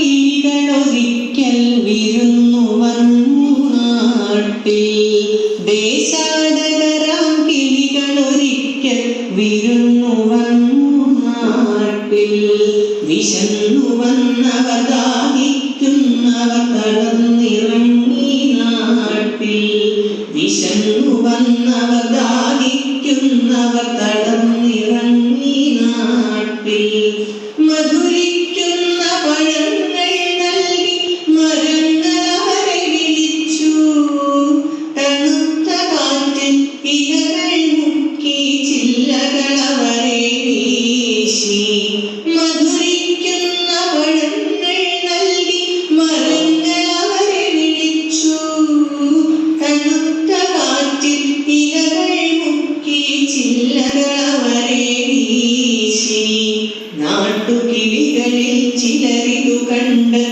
കിളികളൊരിക്കൽ വിരുന്നു വന്നു നാട്ടിൽ. ദേശാടകരാം കിളികളൊരിക്കൽ വിരുന്നു വന്നു നാട്ടിൽ. വിശന്നു വന്നവർ ദാഹിക്കുന്നവർ കടന്നിറങ്ങി നാട്ടിൽ. വിശന്നു വന്നവർ ദാഹിക്കുന്നവർ കടന്നിറങ്ങി യേശുവേ മധുരിക്കുന്ന പഴങ്ങൾ നൽകി മരങ്ങൾ അവരെ വിളിച്ചു. തണുത്ത കാറ്റിൽ ഇലകൾ മുക്കി ചില്ലകൾ അവരെ വീശി നാട്ടുകിളികളിൽ ചിലരിതു കണ്ട്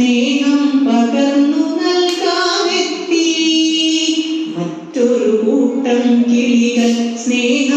സ്നേഹം പകർന്നു നൽകാമെത്തി. മറ്റൊരു കൂട്ടം കിളികൾ സ്നേഹം